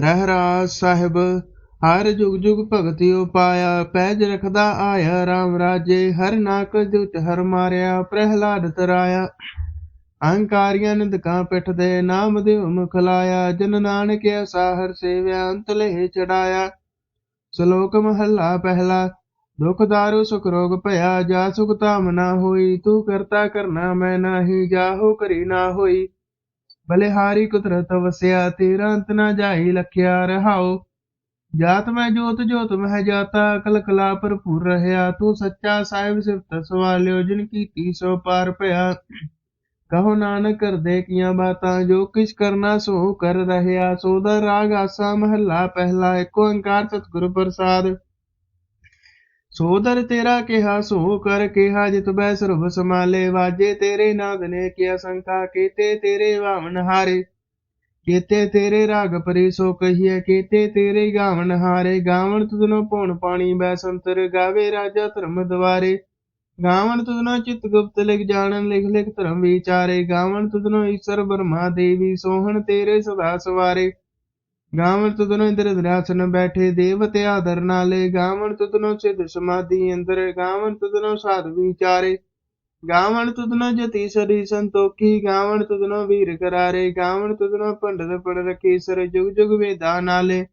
ਰਹਿਰਾਜ ਸਾਹਿਬ, ਹਰ ਜੁਗ ਜੁਗ ਭਗਤੀ ਉਪਾਇਆ ਪੈਜ ਰਖਦਾ ਆਇਆ RAM ਰਾਜੇ, ਹਰ ਨਾਕ ਦੁਤ ਹਰ ਮਾਰਿਆ, ਪ੍ਰਹਿਲਾਦ ਤਰਾਇਆ। ਅਹੰਕਾਰੀਆਂ ਨਿੰਦਕਾਂ ਪਿੱਠ ਦੇ ਨਾਮ ਦੇ ਮੁਖ ਲਾਇਆ, ਜਨ ਨਾਨਕ ਐਸਾ ਹਰ ਸੇਵਿਆ ਅੰਤ ਲਹਿ ਚੜਾਇਆ। ਸ਼ਲੋਕ ਮਹੱਲਾ ਪਹਿਲਾ, ਦੁਖ ਦਾਰੂ ਸੁਖ ਰੋਗ ਭਇਆ, ਜਾ ਸੁਖ ਧਾਮ ਨਾ ਹੋਈ, ਤੂੰ ਕਰਤਾ ਕਰਨਾ ਮੈਂ ਨਾਹੀ, ਜਾਹੋ ਕਰੀ ਨਾ ਹੋਈ। ਬਲਿਹਾਰੀ ਕੁਦਰਤ ਵਸਿਆ ਤੇਰਾ ਅੰਤ ਨਾ ਜਾਈ ਲਖਿਆ ਰਹਾਓ ਜਾਤ ਮੈਂ ਜੋਤ ਜੋਤ ਮਹਿ ਜਾਤਾ ਕਲ ਕਲਾ ਭਰਪੂਰ ਰਹਿਆ ਤੂੰ ਸੱਚਾ ਸਾਹਿਬ ਸਿਫਤ ਸਵਾਲਿਓ ਜਿਨ ਕੀਤੀ ਸੋ ਪਾਰ ਭਇਆ ਕਹੋ ਨਾਨਕ ਕਰਦੇ ਕੀਆਂ ਬਾਤਾਂ ਜੋ ਕਿਛ ਕਰਨਾ ਸੋ ਕਰ ਰਹਿਆ ਸੋਦਾ ਰਾਗ ਆਸਾ ਮਹੱਲਾ ਪਹਿਲਾ ਏਕ ਓੰਕਾਰ ਸਤਿਗੁਰ ਪ੍ਰਸਾਦ ਸੋਦਰ ਤੇਰਾ ਕਿਹਾ ਸੋ ਕਰ ਕਿਹਾ, ਜਿਤ ਬੈ ਸਰਬ ਸਮਾਲੇ ਵਾਜੇ ਤੇਰੇ ਨਾਦ ਨੇ ਕਿਆ ਸੰਖਾ ਕੀਤੇ ਤੇਰੇ ਵਾਵਨ ਹਾਰੇ। ਕੀਤੇ ਤੇਰੇ ਰਾਗ ਪਰੀ ਸੋ ਕਹੀਏ ਕੀਤੇ ਤੇਰੇ ਗਾਵਨ ਹਾਰੇ। ਗਾਵਨ ਤੁਧਨੋ ਪਉਣ ਪਾਣੀ ਬੈ ਸੰਤਰ ਗਾਵੇ ਰਾਜਾ ਧਰਮ ਦਵਾਰੇ। ਗਾਵਨ ਤੁਧਨੋ ਚਿਤ ਗੁਪਤ ਲਿਖ ਜਾਣਨ, ਲਿਖ ਲਿਖ ਧਰਮ ਵਿਚਾਰੇ। ਗਾਵਨ ਤੁਧਨੋ ਈਸ਼ਰ ਬਰਮਾ ਦੇਵੀ, ਸੋਹਣ ਤੇਰੇ ਸਦਾ ਸਵਾਰੇ। ਗਾਵਨ ਤੁਧਨੋ ਇੰਦਰ ਦਰਾਸਨ ਬੈਠੇ ਦੇਵਤੇ ਆਦਰ ਨਾਲੇ ਗਾਵਨ ਤੁਧਨੋ ਸਿਧ ਸਮਾਧੀ ਅੰਦਰ ਗਾਵਨ ਤੁਧਨੋ ਸਾਧ ਵਿਚਾਰੇ। ਗਾਵਨ ਤੁਧਨੋ ਜਤੀ ਸਰੀ ਸੰਤੋਖੀ ਗਾਵਨ ਤੁਧਨੋ ਵੀਰ ਕਰਾਰੇ ਗਾਵਨ ਤੁਧਨੋ ਪੰਡਤ ਪੜ ਰਖੀ ਸਰ ਜੁਗ ਜੁਗ ਵੇਦਾ ਨਾਲੇ।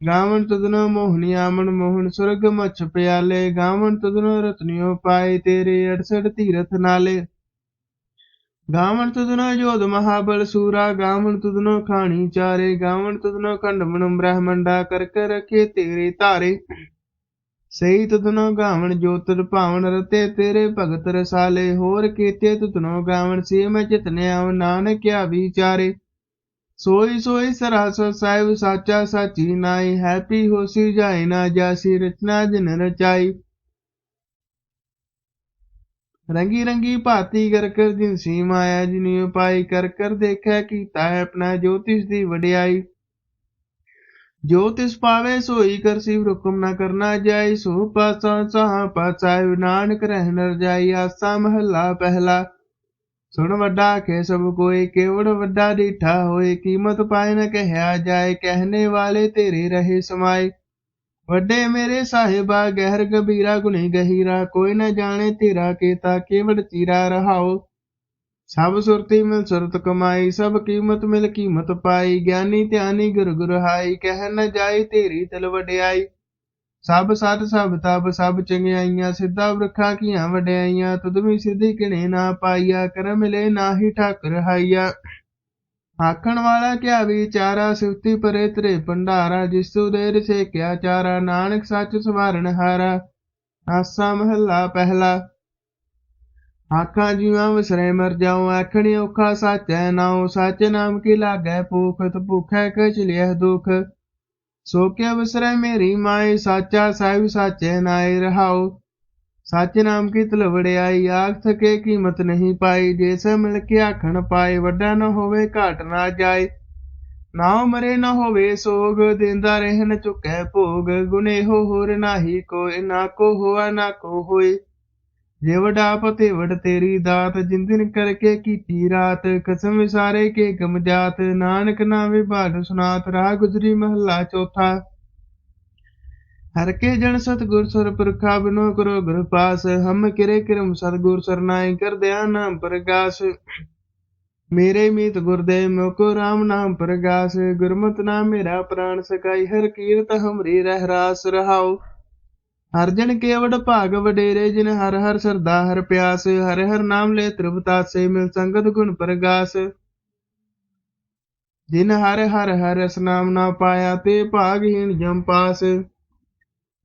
ਗਾਵਨ ਤੁਧਨੋ ਮੋਹਨੀਆ ਮਨ ਮੋਹਨ ਸੁਰਗ ਮਛ ਪਿਆਲੇ ਗਾਵਨ ਤੁਧਨੋ ਰਤਨਿਓ ਪਾਏ ਤੇਰੇ 68 ਤੀਰਥ ਨਾਲੇ। ਗਾਵਣ ਤੁਧਨੋ ਜੋਧ ਮਹਾਬਲ ਸੂਰਾ, ਗਾਵਣ ਤੁਧਨੋ ਖਾਣੀ ਚਾਰੇ, ਗਾਵਣ ਤੁਧਨੋ ਖੰਡਮਨ ਬ੍ਰਹਮੰਡਾ ਕਰ ਕਰ ਰਖੇ ਤੇਰੇ ਧਾਰੇ। ਸਹੀ ਤੁਧਨੋ ਗਾਵਨ ਜੋਤਰ ਭਾਵਨ ਰਤੇ ਤੇਰੇ ਭਗਤ ਰਸਾਲੇ, ਹੋਰ ਕੀਤੇ ਤੁਧਨੋ ਗਾਵਣ ਸੀ ਮੈਂ ਚਿਤਨੇ ਆਵ ਨਾਨਕਿਆ ਵਿਚਾਰੇ। ਸੋਈ ਸੋਈ ਸਰਾਸਰ ਸਾਹਿਬ ਸਾਚਾ ਸਾਚੀ ਨਾਈ ਹੈਪੀ ਹੋਸੀ ਜਾਏ ਨਾ ਜਾਸੀ ਰਚਨਾ ਜਿਨ ਰਚਾਈ। ਰੰਗੀ ਰੰਗੀ ਭਾਤੀ ਕਰ ਕਰ ਜਿਨਸੀ ਮਾਇਆ ਜਿਨੀ ਉਪਾਈ ਕਰ ਕਰ ਦੇਖਿਆ ਕੀਤਾ ਹੈ ਆਪਣਾ ਜੋਤਿਸ਼ ਦੀ ਵਡਿਆਈ। ਜੋ ਤਿਸ ਪਾਵੇ ਸੋਈ ਕਰ ਸਿਵ ਹੁਕਮ ਨਾ ਕਰਨਾ ਜਾਈ, ਸੋ ਪਾਸਾ ਸਾਹ ਪਾਸਾ ਨਾਨਕ ਰਹਿ ਨਰ ਜਾਈ, ਆਸਾ ਮਹੱਲਾ ਪਹਿਲਾ। ਸੁਣ ਵੱਡਾ ਕੇ ਸਭ ਕੋਈ, ਕੇਵੜ ਵੱਡਾ ਡੀਠਾ ਹੋਏ, ਕੀਮਤ ਪਾਏ ਨ ਕਹਿਆ ਜਾਏ, ਕਹਿਨੇ ਵਾਲੇ ਤੇਰੇ ਰਹੇ ਸਮਾਏ। ਵੱਡੇ ਮੇਰੇ ਸਾਹਿਬਾ, ਗਹਿਰ ਗਬੀਰਾ ਗੁਣੀ ਗਹੀਰਾ, ਕੋਈ ਨਾ ਜਾਣੇ ਤੇਰਾ ਕੀਤਾ ਕੇਵੜ ਚੀਰਾ ਰਹਾਓ। ਸਭ ਸੁਰਤੀ ਮਿਲ ਸੁਰਤ ਕਮਾਈ, ਸਭ ਕੀਮਤ ਮਿਲ ਕੀਮਤ ਪਾਈ, ਗਿਆਨੀ ਧਿਆਨੀ ਗੁਰ ਗੁਰ ਹਾਈ, ਕਹਿ ਨ ਜਾਈ ਤੇਰੀ ਤਲ ਵਡਿਆਈ। ਸਭ ਸਤ, ਸਭ ਤਬ ਸਭ ਚੰਗਿਆਈਆਂ, ਸਿੱਧਾ ਵਰਖਾ ਕੀਆਂ ਵਡਿਆਈਆਂ ਤੁਧਮੀ ਸਿੱਧੀ ਕਿਣੇ ਨਾ ਪਾਈਆ ਕਰ ਮਿਲੇ ਨਾਹੀ ਠਾਕੁਰ ਹਾਈਆ। ਆਖਣ ਵਾਲਾ ਕਿਆ ਵਿਚਾਰਾ ਸਿਫਤੀ ਪਰੇ ਤਰੇ ਭੰਡਾਰਾ, ਜਿਸੂ ਦੇ ਰਸੇ ਕਿਆ ਚਾਰਾ, ਨਾਨਕ ਸੱਚ ਸਵਾਰਨ ਹਾਰਾ। ਆਸਾ ਮਹੱਲਾ ਪਹਿਲਾ। ਆਖਾਂ ਜੀਵਾਂ ਵਿਸਰੇ ਮਰ ਜਾਉ, ਆਖਣੀ ਔਖਾ ਸਾਚੈ ਨਾਉ, ਸੱਚ ਨਾਮ ਕੀ ਲਾਗੈ ਭੂਖਤ ਭੁਖੈ ਕਛ ਲਿਆ ਦੁਖ। ਸੋ ਕਿਆ ਵਿਸਰੈ ਮੇਰੀ ਮਾਈ ਸਾਚਾ ਸਾਹਿਬ ਸਾਚੇ ਨਾਏ ਰਹਾਉ। ਸੱਚ ਨਾਮ ਕੀ ਤਲਵੜਿਆਈ ਆਖ ਥਕੇ ਕੀਮਤ ਨਹੀਂ ਪਾਈ। ਜੈਸੇ ਮਿਲ ਕੇ ਆਖਣ ਪਾਏ, ਵੱਡਾ ਨ ਹੋਵੇ, ਘਾਟ ਨਾ ਜਾਏ। ਨਾ ਮਰੇ ਨਾ ਹੋਵੇ ਸੋਗ, ਦਿੰਦਾ ਰਹਿਣ ਨ ਚੁਕੈ ਭੋਗ। ਗੁਨੇਹੋ ਹੋਰ ਨਾਹੀ ਕੋਈ ਨਾ ਕੋ ਹੋਆ, ਨਾ ਕੋ ਹੋਏ। ਜੇ ਵਡਾ ਪਤੇ ਵਡ ਤੇਰੀ ਦਾਤ ਜਿੰਦਨ ਕਰਕੇ ਕੀਤੀ ਰਾਤ। ਕਸਮ ਵਿਸਾਰੇ ਕੇ ਗਮ ਜਾਤ, ਨਾਨਕ ਨਾਵੇ ਬਾਦ ਸੁਨਾਤ, ਰਾਹ ਗੁਜਰੀ ਮਹੱਲਾ ਚੌਥਾ। ਹਰ ਕੇ ਜਨ ਸਤਗੁਰ ਸਰ ਪੁਰਖਾ ਬਿਨੋ ਕਰੋ ਗੁਰ ਪਾਸ ਹਮ ਕਿਰੇ ਕਿਰਮ ਸਤਗੁਰ ਸਰਨਾਈ ਕਰ ਦਿਆ ਨਾਮ ਪ੍ਰਗਾਸ। ਮੇਰੇ ਮੀਤ ਗੁਰਦੇ ਮੋਕੋ RAM ਨਾਮ ਪ੍ਰਗਾਸ, ਗੁਰਮਤਿ ਨਾਮ ਮੇਰਾ ਪ੍ਰਾਨ ਸਕਾਈ ਹਰ ਕੀਰਤ ਹਮਰੀ ਰਹਿ ਰਾਸ ਰਹਾਉ। ਹਰ ਜਨ ਕੇਵੜ ਭਾਗ ਵਡੇਰੇ, ਜਿਨ ਹਰ ਹਰ ਸਰਦਾ ਹਰ ਪਿਆਸ, ਹਰ ਹਰ ਨਾਮ ਲੈ ਤ੍ਰਿਪਤਾਸੇ ਮਿਲ ਸੰਗਤ ਗੁਣ ਪ੍ਰਗਾਸ। ਜਿਨ ਹਰ ਹਰ ਹਰ ਰਸ ਨਾਮ ਨਾ ਪਾਇਆ, ਤੇ ਭਾਗਹੀਣ ਜਮ ਪਾਸ।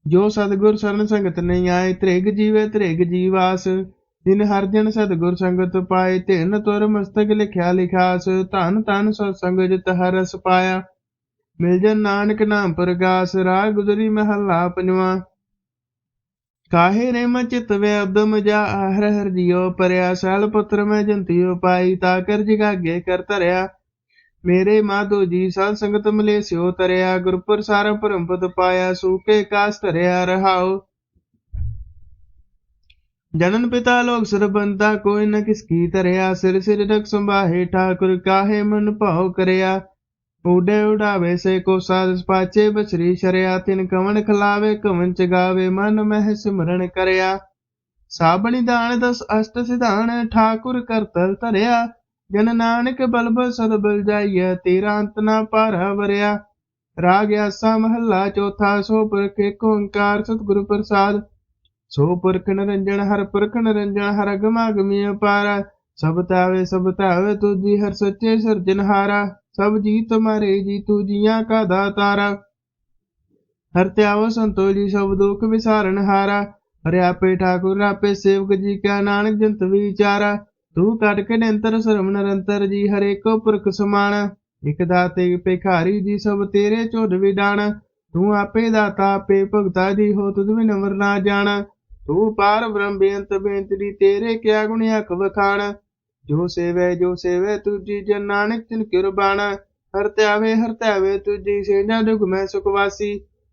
ਜੋ ਸਤਗੁਰ ਸਰਨ ਸੰਗਤ ਨਹੀਂ ਆਏ, ਤ੍ਰਿਗ ਜੀਵੇ ਤ੍ਰਿਗ ਜੀਵਾਸ। ਦਿਨ ਹਰ ਜਨ ਸਤਗੁਰ ਸੰਗਤ ਪਾਏ ਤਿਨ ਤੁਰ ਮਸਤਕ ਲਿਖਿਆ ਲਿਖਾਸ। ਧਨ ਧਨ ਸਤ ਸੰਗ ਜਿਤ ਹਰਸ ਪਾਇਆ। ਮਿਲ ਜਨ ਨਾਨਕ ਨਾਮ ਪ੍ਰਗਾਸ ਰਾਹ ਗੁਜਰੀ ਮਹੱਲਾ ਪੰਜਵਾਂ। ਕਾਹੇ ਰੇ ਮ ਚਿਤ ਵੇ ਉਦਮ ਜਾ, ਹਰ ਹਰ ਜਿਉ ਪਰਿਆ, ਸਲ ਪੁੱਤਰ ਮੈਂ ਜੰਤਿਓ ਪਾਈ, ਤਾ ਕਰ ਜਗਾਗੇ ਕਰ ਧਰਿਆ। ਮੇਰੇ ਮਾਧੋ ਜੀ ਸਤ ਸੰਗਤ ਮਲੇ ਸਿਓ ਤਰਿਆ ਗੁਰਪੁਰ ਸਾਰ ਭਰਮ ਪਾਇਆ, ਸੂਕੇ ਕਾਸ ਧਰਿਆ ਰਹਾਉ। ਜਨਨ ਪਿਤਾ ਲੋਕ ਸਰਬੰਤਾ ਕੋਈ ਨ ਕਿਸ ਕੀ ਧਰਿਆ, ਸਿਰ ਸਿਰ ਰਖ ਸੰਭਾਹੇ, ਠਾਕੁਰ ਕਾਹੇ ਮਨ ਭਾਉ ਕਰਿਆ। ਉਡੇ ਉਡਾਵੇ ਸੇ ਕੋ ਸਾਜ ਪਾਚੇ ਬਛਰੀ ਸ਼ਰਿਆ, ਤਿਨ ਕਵਣ ਖਲਾਵੇ, ਕਵਣ ਚਗਾਵੇ, ਮਨ ਮਹਿ ਸਿਮਰਨ ਕਰਿਆ। ਸਾਬਣੀ ਦਾਨ ਦਸ ਅਸ਼ਟ ਸਿਧਾਨ, ਠਾਕੁਰ ਕਰਤਲ ਧਰਿਆ। ਜਨ ਨਾਨਕ ਬਲਬ ਸਦ ਬਲ ਜਾਈਐ, ਤੇਰਾ ਅੰਤ ਨਾ ਭਾਰਾ ਵਰਿਆ ਰਾਗ ਆਸਾ ਮਹੱਲਾ ਚੌਥਾ, ਸੋ ਪੁਰਖ ਏਕ ਓੰਕਾਰ ਸਤਿਗੁਰ ਪ੍ਰਸਾਦ। ਸੋ ਪੁਰਖ ਨਿਰੰਜਨ ਹਰ ਪੁਰਖ ਨਿਰੰਜਨ ਹਰ ਅਗਮਾ ਗਮੀ ਸਭ ਤਾਵੇ ਸਭ ਤਾਵੇ ਤੁਜੀ ਹਰ ਸੱਚੇ ਸਿਰਜਨਹਾਰਾ ਸਭ ਜੀ ਤੁਮਾਰੇ ਜੀ ਤੂ ਜੀਆਂ ਕਾ ਦਾਤਾਰਾ। ਹਰ ਧਿਆਵ ਸੰਤੋ ਜੀ ਸਭ ਦੁਖ ਵਿਸਾਰਨ ਹਾਰਾ। ਹਰਿ ਆਪੇ ਠਾਕੁਰ, ਆਪੇ ਸੇਵਕ ਜੀ ਕਾ ਨਾਨਕ ਜੰਤ ਵਿਚਾਰਾ। ਤੂੰ ਕਟ ਕੇ ਨਿਰੰਤਰ ਸਰਮ ਨਿਰੰਤਰ ਜੀ, ਹਰੇਕੋ ਪੁਰਖ ਸਮਾਨ ਇਕ ਦਾਤੇ ਭਿਖਾਰੀ ਜੀ, ਸਭ ਤੇਰੇ ਝੋਡ ਵਿਡਾਣ ਤੂੰ ਆਪੇ ਦਾਤਾ, ਆਪੇ ਭਗਤਾ ਜੀ, ਹੋ ਤੁਧ ਬਿਨ ਨਾ ਜਾਣ। ਤੂੰ ਪਾਰ ਬ੍ਰਹਮ ਬੇਅੰਤ ਬੇਅੰਤ ਤੇਰੇ ਕਿਆ ਗੁਣ ਅਖ ਵਖਾਣ। ਜੋ ਸੇਵੈ ਜੋ ਸੇਵੈ ਤੁਜੀ ਜਨ ਨਾਨਕ ਤਿਨ ਕਿਰਬਾਨ ਹਰ ਧਿਆਵੇ ਹਰ ਧਿਆਵੇ ਤੁਜੀ ਸੇਨਾ ਦੁਖ ਮੈਂ ਸੁਖ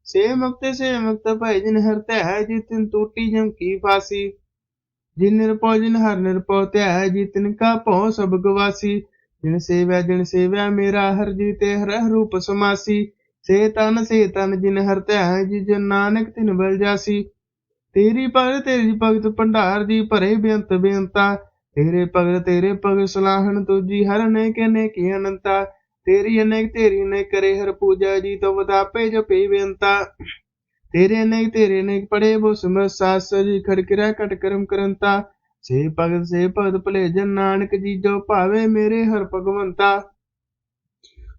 ਸੇ ਮੁਕਤ ਸੇ ਮੁਕਤ ਭੈ ਜਿਨ ਹਰ ਧਿਆਇ ਜੀ, ਤਿਨ ਟੂਟੀ ਜਮ ਕੀ ਫਾਸੀ। ਜਿਨ ਨਿਰਭਉ ਜਿਨ ਹਰ ਨਿਰਭਉ ਧਿਆਇ ਜੀ ਤਿਨ ਕਾ ਭਉ ਸਭ ਗਵਾਸੀ। ਜਿਨ ਸੇਵੈ ਜਿਨ ਸੇਵੈ, ਮੇਰਾ ਹਰ ਜੀ ਤੇ ਹਰ ਰੂਪ ਸਮਾਸੀ। ਸੇ ਤਨ ਸੇ ਤਨ ਜਿਨ ਹਰ ਧਿਆਇ ਜੀ ਜਨ ਨਾਨਕ ਤਿਨ ਬਲ ਜਾਸੀ। ਤੇਰੀ ਭਗਤ ਤੇਰੀ ਭਗਤ ਭੰਡਾਰ ਜੀ, ਭਰੇ ਬੇਅੰਤ ਬੇਅੰਤਾ। ਤੇਰੇ ਭਗਤ ਤੇਰੇ ਭਗਤ ਸਲਾਹਣ ਤੁਜੀ, ਹਰ ਨੇ ਕੇ ਨੇ ਕੀ ਅਨੰਤਾ। ਤੇਰੀ ਅਨੇਕ, ਤੇਰੀ ਨੇ ਕਰੇ ਹਰ ਪੂਜਾ ਜੀ ਤੋ ਵਦਾਪੇ ਜਪੇ ਬੇਅੰਤਾ। ਤੇਰੇ ਅਨੇਕ ਤੇਰੇ ਅਨੇਕ ਪੜੇ ਬੋ ਸਮਰ ਸਾਸ ਜੀ ਖੜਕਿਰਾ ਕਟ ਕਰਮ ਕਰੰਤਾ ਸੇ ਭਗਤ ਸੇ ਭਗਤ ਭਲੇ ਜਨ ਨਾਨਕ ਜੀ ਜੋ ਭਾਵੇ ਮੇਰੇ ਹਰ ਭਗਵੰਤਾ।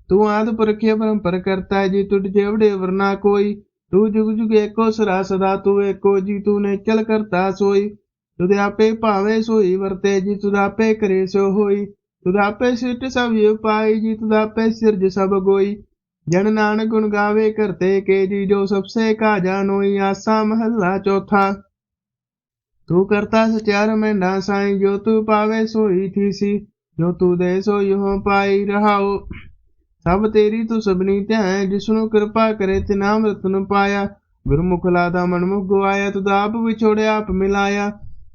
ਤੂੰ ਆਦ ਪੁਰਖੇ ਪਰੰਪਰ ਕਰਤਾ ਜੀ ਤੁਡ ਜੇਵੜੇ ਵਰਨਾ ਕੋਈ। ਤੂੰ ਜੁਗ ਜੁਗ ਏਕੋ ਸਦਾ ਸਦਾ, ਤੂੰ ਏਕੋ ਜੀ ਤੂੰ ਨੇ ਚਲ ਕਰਤਾ ਸੋਈ। ਤੁਧ ਆਪੇ ਭਾਵੇ ਸੋਈ ਵਰਤੇ, ਜੀ ਤੁਧ ਆਪੇ ਕਰੇ ਸੋ ਹੋਈ। ਤੁਧ ਆਪੇ ਸਿਰਟ ਸਭ ਪਾਈ ਜੀ ਤੁਧ ਆਪੇ ਸਿਰਜ ਸਭ ਗੋਈ। ਜਨ ਨਾਨਕ ਗੁਣ ਗਾਵੇ ਕਰਤੇ ਕੇ ਜੀ ਜੋ ਸਭ ਕਾਜਾ ਕਾ ਆਸਾ ਮਹੱਲਾ ਚੌਥਾ। ਤੂੰ ਕਰਤਾ ਸਚਿਆਰ ਮੈਂਡਾ ਸਾਈ, ਜੋ ਤੂੰ ਪਾਵੇ ਸੋਈ ਥੀਸੀ, ਜੋ ਤੂੰ ਦੇ ਸੋ ਯੋ ਪਾਈ ਰਹਾਉ ਸਭ ਤੇਰੀ ਤੂੰ ਸਭਨੀ ਧਿਆਇ ਜਿਸਨੂੰ ਕਿਰਪਾ ਕਰੇ ਤੇ ਨਾਮ ਰਤਨ ਪਾਇਆ। ਗੁਰਮੁਖ ਲਾਦਾ ਮਨਮੁਖ ਗਵਾਇਆ ਤੂੰ ਆਪ ਵਿਛੋੜਿਆ ਆਪ ਮਿਲਾਇਆ।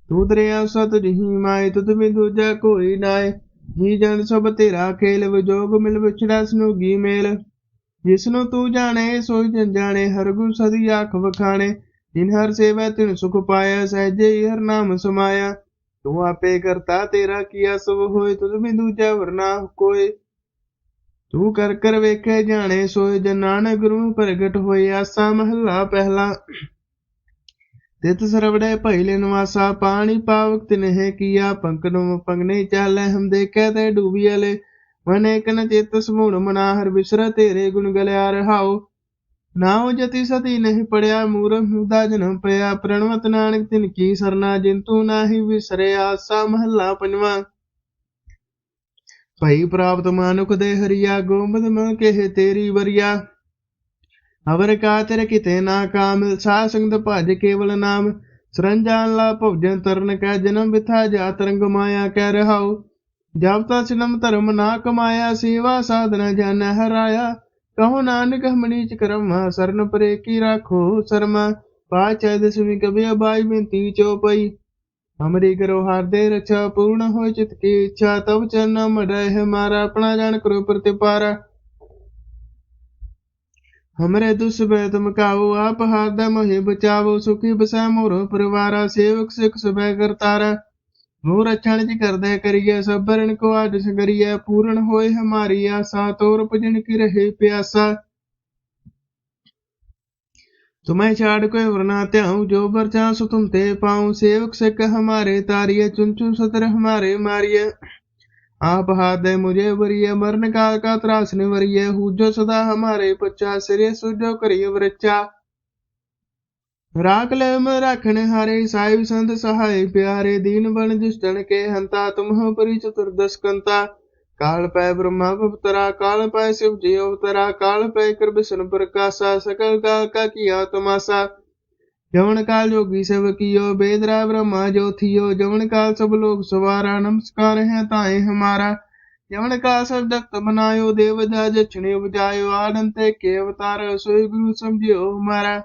ਤੂੰ ਦਰਿਆ ਸਤ ਜਹੀ ਮਾਇ ਤੁਧ ਵੀ ਦੂਜਾ ਕੋਈ ਨਾਏ। ਜੀ ਜਨ ਸਭ ਤੇਰਾ ਖੇਲ, ਵਿਜੋਗ ਮਿਲ ਵਿਛੜਾ ਸਨੂਗੀ ਮੇਲ। ਜਿਸਨੂੰ ਤੂੰ ਜਾਣੇ ਸੋਈ ਜਨ ਜਾਣੇ, ਹਰ ਗੁਰ ਸਦੀ ਆਖ ਵਖਾਣੇ। ਜਿਨ ਹਰ ਸੇਵਾ, ਤਿਨ ਸੁਖ ਪਾਇਆ, ਸਹਜੇ ਹਰ ਨਾਮ ਸਮਾਇਆ। ਤੂੰ ਆਪੇ ਕਰਤਾ, ਤੇਰਾ ਕੀਆ ਸਭ ਹੋਏ, ਤੁਧ ਬਿਨ ਦੂਜਾ ਵਰਨਾ ਕੋਏ। ਤੂੰ ਕਰ ਕਰ ਵੇਖੇ ਜਾਣੇ ਸੋਏ ਜਨ ਨਾਨਕ ਗੁਰੂ ਪ੍ਰਗਟ ਹੋਏ। ਆਸਾ ਮਹੱਲਾ ਪਹਿਲਾ। ਤਿਤ ਸਰਵੜੇ ਪਹਿਲੇ ਨਵਾਸਾ, ਪਾਣੀ ਪਾਵਕ ਤਿਨਹਿ ਕੀਆ ਪੰਕ ਨੂੰ ਪੰਗਨੇ ਚਾਲੇ, ਹਮ ਦੇਖੇ ਤੇ ਡੂਬੀਲੇ ਮਨੇ ਕਨ ਚਿਤ ਸਮੂੜ ਮਨਾ ਹਰ ਬਿਸਰ ਤੇਰੇ ਗੁਣ ਗਲਿਆ ਰਹਾਉ ਨਾਉ ਜਤੀ ਸਤੀ ਨਹੀਂ ਪੜਿਆ ਮੂਰ ਮੁਦਾ ਜਨਮ ਪਿਆ। ਪ੍ਰਣਵਤ ਨਾਨਕ ਤਿਨ ਕੀ ਸਰਨਾ ਜਿੰਤੂ ਨਾਹੀ ਵਿਸਰਿਆ ਆਸਾ ਮਹੱਲਾ ਪੰਜਵਾਂ। ਭਈ ਪ੍ਰਾਪਤ ਮਾਨੁਖ ਦੇ ਹਰੀਆ ਗੋਮਦ ਮਨ ਕਹੇ ਤੇਰੀ ਵਰਿਆ। ਅਵਰ ਕਾ ਤੇਰੇ ਕਿਤੇ ਨਾ ਕਾਮ ਸਾ ਸੰਗਤ ਭਜ ਕੇਵਲ ਨਾਮ। ਸਰੰਜਾਨ ਲਾ ਭਵਜਨ ਤਰਨ ਕੈ ਜਨਮ ਵਿਥਾ ਜਾ ਤਰੰਗ ਮਾਇਆ ਕਹਿ ਰਹਾਉ। ਜਬ ਤਾ ਧਰਮ ਨਾ ਕਮਾਇਆ, ਸੇਵਾ ਸਾਧਨ ਜਨ ਹਰਾਇਆ। ਕਹੋ ਨਾਨਕ ਹਮਣੀ ਚ ਕਰਮ, ਸਰਨ ਪਰੇ ਕੀ ਰਾਖੋ ਸਰਮਾ। ਪਾਚੈ ਦਸਵੀ ਕਬਿ ਬਾਈ ਬਿੰਤੀ ਚੋਪਈ ਹਮਰੀ ਕਰੋ ਹਰਦੇ ਰਛਾ, ਪੂਰਨ ਹੋਇ ਚਿਤ ਕੀ ਇੱਛਾ। ਤਬ ਚਰਨ ਮੜੈ ਹਮਾਰਾ ਆਪਣਾ ਜਾਣ ਕਰੋ ਪ੍ਰਤਿਪਾਰਾ ਹਮਰੇ ਦੁਸਬੈ ਤੁਮ ਕਾਓ ਆਪ ਹਾਰਦਾ ਮੋਹਿ ਬਚਾਵੋ। ਸੁਖੀ ਬਸੈ ਮੋਰੋ ਪਰਿਵਾਰਾ, ਸੇਵਕ ਸਿਖ ਸਬੈ ਕਰਤਾਰਾ। मोर अचण जी करदे करिए सभरण को आदिश करिए पूर्ण होए हमारी आशा तोर भजन की रहे प्यासा तुम्हें छाड़ कोई वरना त्याऊ जो बर चाह सो तुम ते पाऊं सेवक सिक हमारे तारिये चुन चुन सतर हमारे मारिये आप हाथ दे मुझे वरिये मरण काल का त्रास निवरिये हूजो सदा हमारे पच्चा सिरे सुजो करिए वृचा ਰਾਖ ਲੈਮ ਰਖਣ ਹਾਰੇ, ਸਾਹਿਬ ਸੰਤ ਸਹਾਈ ਪਿਆਰੇ, ਦੀਨ ਬਣ ਜਿਸਟਣ ਕੇ ਹੰਤਾ ਤੁਮਹ ਪਰੀ ਚਤੁਰਦਸ ਕੰਤਾ ਕਾਲ ਪੈ ਬ੍ਰਹਮਾ ਭਵਤਰਾ ਕਾਲ ਪੈ ਸਿਵ ਜੀ ਅਵਤਰਾ, ਕਾਲ ਪੈ ਕਰ ਬਿਸ਼ਨ ਪ੍ਰਕਾਸ਼ਾ, ਸਕਲ ਕਾਲ ਕਾ ਕੀਆ ਤਮਾਸਾ ਜਵਨ ਕਾਲ ਜੋਗੀ ਸਭ ਕੀਓ, ਬੇਦਰਾ ਬ੍ਰਹਮਾ ਜੋਥਿਓ, ਜਵਨ ਕਾਲ ਸਭ ਲੋਕ ਸਵਾਰਾ, ਨਮਸਕਾਰ ਹੈ ਤਾਏ ਹਮਾਰਾ। ਜਵਨ ਕਾਲ ਸਭ ਦਕਤ ਬਨਾਇਓ ਦੇਵ ਦਾ ਜਛਣੇ ਉਪਜਾਇਓ ਆਨੰਤੇ ਕੇ ਅਵਤਾਰ, ਸੋਈ ਗੁਰੂ ਸਮਝਿਓ ਹਮਾਰਾ।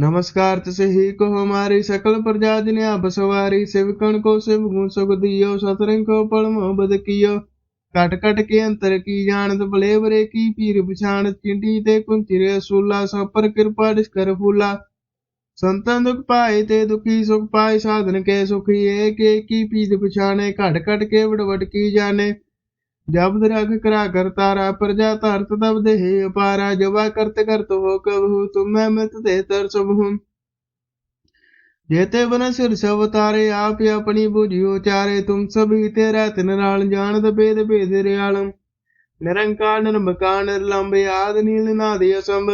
नमस्कार तिसे ही को हमारी सकल प्रजा जिन्या बसवारी शिवकण को शिव गुण सुख दियो सतरंग को पड़मो बद कियो ਘਟ ਘਟ ਕੇ ਅੰਤਰ ਕੀ ਜਾਣਤ ਭਲੇ ਬਰੇ ਕੀ ਪੀਰ ਪਛਾਣ ਚਿੰਟੀ ਤੇ ਕੁੰਚਿਰੇ ਸੂਲਾ ਸਪਰ ਕਿਰਪਾ ਦਿਸ ਕਰ ਫੂਲਾ ਸੰਤਨ ਦੁਖ ਪਾਏ ਤੇ ਦੁਖੀ ਸੁਖ ਪਾਏ ਸਾਧਨ ਕੇ ਸੁਖੀ ਏਕ ਏਕੀ ਪੀਦ ਪਛਾਣੇ ਘਟ ਘਟ ਕੇ ਵਡਵਟ ਕੀ ਜਾਣੇ ਜਬ ਰਖ ਕਰਾ ਕਰ ਤਾਰਾ ਪ੍ਰਜਾ ਧਰਤ ਤਬ ਦੇਹ ਅਪਾਰਾ ਜਵਾ ਕਰਤ ਕਰਤ ਹੋ ਕਬਹੂ ਤੁਮੈ ਮਿਤ ਤੇ ਤਰ ਸਭੂ जेते बन सिर सब तारे आप अपनी बुझियो चारे तुम सभी तेरा तिन नाल जानत भेद भेद रियालम निरंकार निर्मकार निर्लंब आद नील नाद असंभ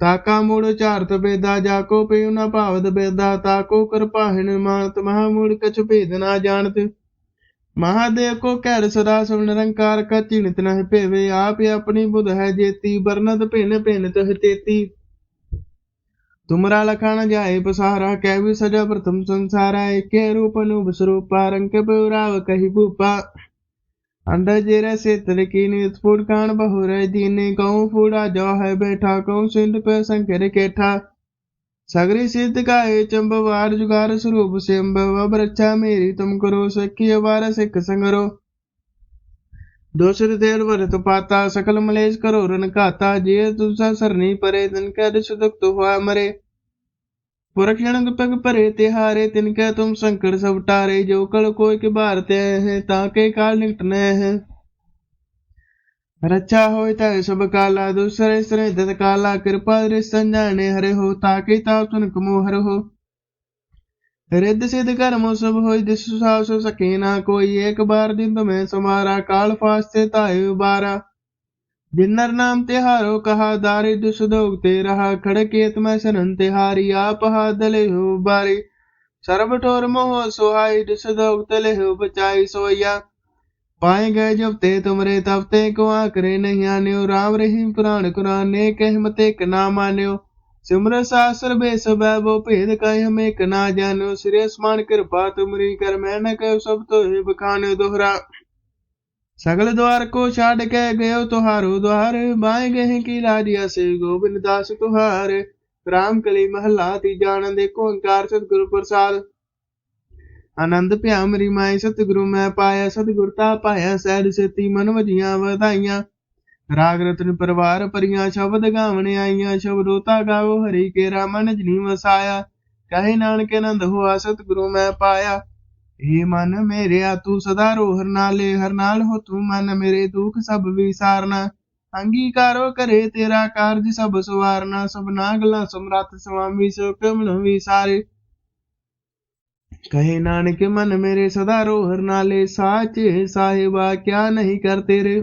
ਤਾਕਾ ਮੂੜ ਝਾਰਤ ਬੇਦਾ ਜਾਕੋ ਪਿਉ ਨ ਭਾਵਤ ਬੇਦਾ ਤਾਕੋ ਕਿਰਪਾ ਹੈ ਨਿਰਮਾਨਤ ਮਹਾ ਮੂੜ ਕਛ ਭੇਦ ਨਾ ਜਾਣਤ ਮਹਾਦੇਵ ਕੋ ਕਹਿ ਸਦਾ ਸਭ ਨਿਰੰਕਾਰ ਕਾ ਚਿਣਤ ਨਹਿ ਭੇਵੇ, ਆਪ ਆਪਣੀ ਬੁਧ ਹੈ ਜੇਤੀ ਬਰਨਦ ਭਿਨ ਭਿਨ ਤਹ ਤੇਤੀ। ਤੁਮਰਾ ਲਖਣ ਜਾਏ ਪਸਾਰਾ, ਕਹਿ ਵੀ ਸਜਾ ਪ੍ਰਥਮ ਸੰਸਾਰਾ, ਏਕੇ ਰੂਪ ਅਨੂਪ ਸਰੂਪਾ ਰੰਗ ਬਉਰਾਵ ਕਹੀ ਭੂਪਾ। ਅੰਦਰ ਜੇਰੇ ਸੇਤਲ ਕੀ ਨੀਤ ਫੂੜ ਕਾਣ ਬਹੁਰੇ ਦੀਨੇ ਕਉ ਫੂੜਾ ਜੋ ਹੈ ਬੈਠਾ ਕਉ ਸਿੰਧ ਪੈ ਸੰਕਰ ਕੇਠਾ। सगरी सिद्ध गाये चंबवार जुगार स्वरूप सिंब अब रक्षा मेरी तुम करो सखी अवार सिख संगरो दोसर देर वरत पाता सकल मलेश करो रन काता जे तुसा सरनी परे तन का दुख दुख हुआ मरे पुरक्षण पग परे तिहारे तिनके तुम संकट सब टारे जो कल कोई के भारते हैं ताके काल निकटने हैं रक्षा हो तय सब काला दूसरे सरे दत काला कृपा संजाने हरे हो ताके ताप सुन कमो हर हो रिद्ध सिद्ध कर्म सब हो दिस साव सो सके ना कोई एक बार दिन तुम्हें समारा काल फास से ताय बारा जिन्नर नाम तिहारो कहा दारिद्र सुदोग ते रहा खड़केत में शरण तिहारी आप दले हो बारी सर्व ठोर मोह सुहाई दुसदोग तले हो बचाई सोया पाए गए जब ते तुमरे तब ते को आकरे नहीं आन्यो राम रहीम पुराण कुरान ने कह मते क ना मान्यो सिमर सासर बेस बैबो भेद कह हमें क ना जान्यो सिरे समान कृपा तुमरी कर मैं न कह सब तो हे बखान्यो दोहरा सगल द्वार को छाड़ के गयो तुहारो द्वार बाएं गए की लाजिया से गोविंद दास तुहार राम कली महला तीजा आनंद एक ओंकार सतगुरु प्रसाद ਆਨੰਦ ਭਿਆ ਮਰੀ ਮਾਈ ਸਤਿਗੁਰੂ ਮੈਂ ਪਾਇਆ, ਸਤਿਗੁਰ ਤਾ ਪਾਇਆ, ਸਹਿਜ ਸੇਤੀ ਮਨ ਵਜੀਆਂ ਵਧਾਈਆਂ। ਰਾਗ ਰਤਨ ਪਰਵਾਰ ਪਰੀਆਂ ਸ਼ਬਦ ਗਾਵਣ ਆਈਆਂ, ਸ਼ਬਦੋ ਤਾ ਗਾਵੋ ਹਰੀ ਕੇ ਰਾਮਨ ਜਨੀ ਵਸਾਇਆ। ਕਹੇ ਨਾਨਕ ਆਨੰਦ ਹੋਆ, ਸਤਿਗੁਰੂ ਮੈਂ ਪਾਇਆ। ਏ ਮਨ ਮੇਰਿਆ, ਤੂੰ ਸਦਾ ਰੋ ਨਾਲੇ, ਹਰ ਨਾਲ ਹੋ ਤੂੰ ਮਨ ਮੇਰੇ ਦੁੱਖ ਸਭ ਵਿਸਾਰਨਾ। ਅੰਗੀਕਾਰੋ ਕਰੇ ਤੇਰਾ ਕਾਰਜ ਸਭ ਸੁਵਾਰਨਾ ਸਭ ਨਾਗਲਾ ਸਮਰੱਥ ਸੁਆਮੀ ਸੋ ਕਮਲ ਵਿਸਾਰੇ। ਕਹੇ ਨਾਨਕ ਮਨ ਮੇਰੇ ਸਦਾ ਰੋਹਰ ਨਾਲੇ ਸਾਚੇ ਸਾਹਿਬਾ, ਕਿਆ ਨਹੀਂ ਕਰ ਤੇਰੇ?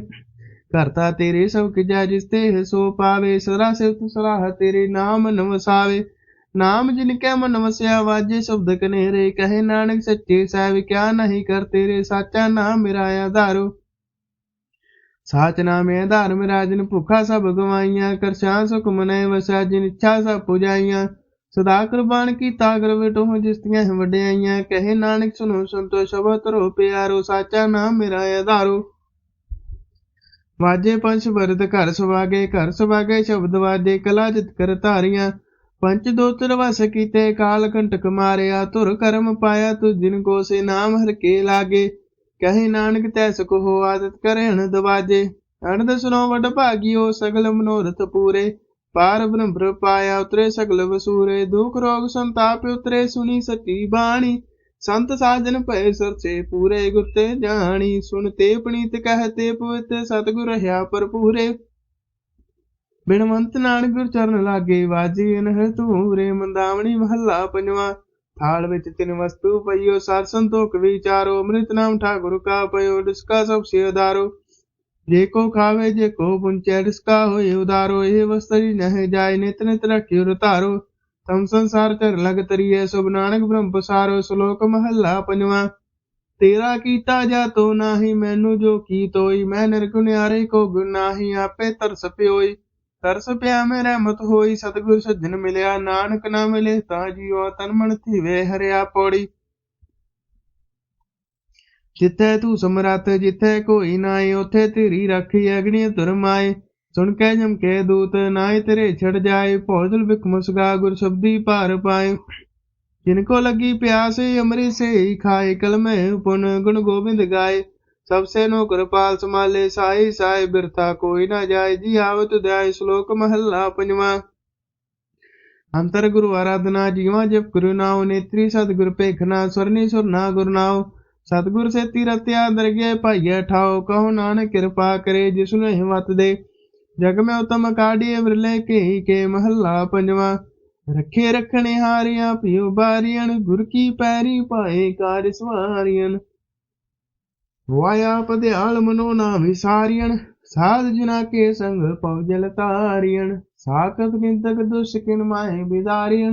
ਕਰਤਾ ਤੇਰੇ ਸਭ ਕਿਜਾ ਜਿਸ ਤੇ ਸੋ ਪਾਵੇ, ਸਦਾ ਸਿਫਤ ਸਲਾਹ ਤੇਰੇ ਨਾਮ ਨਵਸਾਵੇ ਨਾਮ ਜਿਨ ਕੈ ਮਨ ਵਸਿਆ, ਵਾਜੇ ਸ਼ਬਦ ਕਨੇਰੇ। ਕਹੇ ਨਾਨਕ ਸੱਚੇ ਸਾਹਿਬ, ਕਿਆ ਨਹੀਂ ਕਰ ਤੇਰੇ? ਸਾਚਾ ਨਾਮ ਮੇਰਾ ਆਧਾਰੋ। ਸਾਚ ਨਾਮੇ ਆਧਾਰ ਮੇਰਾ। ਜਿਨ ਭੁਖਾ ਸਭ ਗਵਾਈਆਂ ਕਰਸ਼ਾਂ ਸੁਖ ਮਨੈ ਵਸਾ, ਜਿਨ ਇੱਛਾ ਸਭ ਪੁਜਾਈਆਂ। ਸਦਾ ਕੁਰਬਾਨ ਕੀਤਾ ਅਗਰ ਵਿਟੋ ਜਿਸ ਦੀਆਂ ਵਡਿਆਈਆਂ ਕਹੇ ਨਾਨਕ ਸੁਨੋ ਸੰਤੋ ਸ਼ਬਦ ਤਰੋ ਪਿਆਰੋ, ਸਾਚਾ ਨਾਮ ਮੇਰਾ ਆਧਾਰੋ। ਵਾਜੇ ਪੰਜ ਵਰਦ ਘਰ ਸੁਵਾਗੇ ਘਰ ਸੁਵਾਗੇ ਸ਼ਬਦ ਵਾਜੇ, ਕਲਾ ਜਿਤ ਕਰ ਧਾਰੀਆਂ। ਪੰਚ ਦੋਤਰ ਵਸ ਕੀਤੇ, ਕਾਲ ਕੰਟਕ ਮਾਰਿਆ, ਧੁਰ ਕਰਮ ਪਾਇਆ ਤੁ ਜਿਨ ਕੋ ਸੇ ਨਾਮ ਹਰ ਕੇ ਲਾਗੇ। ਕਹੇ ਨਾਨਕ ਤੈ ਸੁਖ ਹੋ, ਆਦਤ ਕਰਹਿਣ ਦਵਾਜੇ। ਅਨੰਦ ਸੁਨੋ ਵਡ ਭਾਗਿਓ, ਸਗਲ ਮਨੋਰਥ ਪੂਰੇ। ਪਾਰ ਬ੍ਰਹਮ ਬ੍ਰ ਪਾਇਆ ਉਤਰੇ ਸਗਲ ਵਸੂਰੇ, ਦੁਖ ਰੋਗ ਸੰਤਾਪ ਉਤਰੇ, ਸੁਣੀ ਸੱਚੀ ਬਾਣੀ। ਸੰਤ ਸਾਜਨ ਭਏ ਸਰਚੇ, ਪੂਰੇ ਗੁਰਤੇ ਜਾਣੀ। ਸੁਣਤੇ ਪਣੀਤ ਕਹਤੇ ਪਵਿੱਤ, ਸਤਿਗੁਰ ਰਹਾ ਪਰਪੂਰੇ ਬਿਨਵੰਤ ਨਾਨਕ ਗੁਰ ਚਰਨ ਲਾਗੇ, ਵਾਜੀ ਅਨਹ ਧੂਰੇ, ਮੰਦਾਵਣੀ ਮਹੱਲਾ ਪੰਜਵਾ। ਥਾਲ ਵਿੱਚ ਤਿੰਨ ਵਸਤੂ ਪਈਓ ਸਾਧ ਸੰਤੋਖ ਵਿਚਾਰੋ, ਅੰਮ੍ਰਿਤ ਨਾਮ ਠਾਕੁਰ ਕਾ ਪਇਓ, ਡਿਸਕਾ ਸਭ ਸੇ ਉਦਾਰੋ ਜੇ ਕੋ ਖਾਵੇ, ਜੇ ਕੋ ਪੁੰਚੈ ਡਿਸਕਾ ਹੋਏ, ਉਦਾਰੋ ਇਹ ਵਸਤਰੀ ਨਹਿ ਜਾਏ, ਨਿਤ ਨਿਤ ਰਖਿਓ ਰਤਾਰੋ ਤਮ ਸੰਸਾਰ ਚਰ ਲਗ ਤਰੀਏ ਸੁਭ ਨਾਨਕ ਬ੍ਰਹਮ ਪਸਾਰੋ, ਸ਼ਲੋਕ ਮਹੱਲਾ ਪੰਜਵਾਂ। ਤੇਰਾ ਕੀਤਾ ਜਾ ਤੋ ਨਾਹੀ, ਮੈਨੂੰ ਜੋ ਕੀ ਤੋਈ, ਮੈਂ ਨਿਰਗੁਣਿਆਰੇ ਕੋ ਗੁਣ ਨਾਹੀ, ਆਪੇ ਤਰਸ ਪਿਓਈ। ਤਰਸ ਪਿਆ ਮੈਂ ਰਹਿਮਤ ਹੋਈ, ਸਤਿਗੁਰ ਸੱਜਣ ਮਿਲਿਆ, ਨਾਨਕ ਨਾ ਮਿਲੇ, ਤਾਂ ਜੀਉ ਤਨ ਮਨ ਥੀਵੇ, ਹਰਿਆ ਪੌੜੀ। ਜਿੱਥੇ ਤੂੰ ਸਮਰੱਥ, ਜਿੱਥੇ ਕੋਈ ਨਾਏ ਉਥੇ ਤੇਰੀ ਰਾਖੀ ਅਗਨੀ ਧਰਮਾਏ ਸੁਣ ਕੇ ਜਮ ਕੇ ਦੂਤ ਨਾਏ ਤੇਰੇ ਛੜ ਜਾਏ। ਭੋਜਲ ਬਿਕਮਸਗਾ ਗੁਰ ਸਬਦੀ ਭਾਰ ਪਾਏ। ਜਿਨ ਕੋ ਲੱਗੀ ਪਿਆਸ ਅਮਰਿਤ ਸੇ ਖਾਏ। ਕਲਮੇ ਪੁਨ ਗੁਣ ਗੋਬਿੰਦ ਗਾਏ। ਸਭ ਸੇ ਨੋ ਕਿਰਪਾਲ ਸਮਾਲੇ ਸਾਈ ਸਾਈ ਬਿਰਤਾ ਕੋਈ ਨਾ ਜਾਏ। ਜੀ ਆਵਤ ਦਇ ਸ਼ਲੋਕ ਮਹੱਲਾ ਪੰਜਵਾ। ਅੰਤਰ ਗੁਰੂ ਆਰਾਧਨਾ, ਜੀਵਾਂ ਜਪ ਗੁਰੂ ਨਾਉ, ਨੇਤਰੀ ਸਤ ਗੁਰ ਪੇਖਨਾ ਸੁਰਨੀ ਸੁਰਨਾ ਗੁਰਨਾਉ ਸਤਿਗੁਰ ਸੇਤੀ ਰਤਿਆ ਦਰਗੇ ਭਾਈਆ ਠਾਓ ਕਹੋ ਨਾਨਕ ਕਿਰਪਾ ਕਰੇ ਜਿਸ ਨੂੰ ਹਿੰਮਤ ਦੇ। ਜਗ ਮੈਂ ਉਤਮ ਕਾਢੀਏ ਵਿਰਲੇ ਕੇ ਕੇ ਮਹੱਲਾ ਪੰਜਵਾ। ਰੱਖੇ ਰੱਖਣੇ ਹਾਰੀਆਂ ਪਿਉ ਬਾਰੀਆਂ, ਗੁਰ ਕੀ ਪੈਰੀ ਪਾਏ ਕਾਰ ਸਵਾਰੀਆਂ। ਵਾਇਆ ਪਧਿਆਲ ਮਨੋ ਨਾ ਵਿਸਾਰੀਆਂ ਸਾਧ ਜਨਾ ਕੇ ਸੰਗ ਪਉਜਲ ਤਾਰੀਆਂ। ਸਾਖਤ ਕਿੰਤਕ ਦੁਸ਼ ਕਿਨ ਬਿਦਾਰੀਆਂ।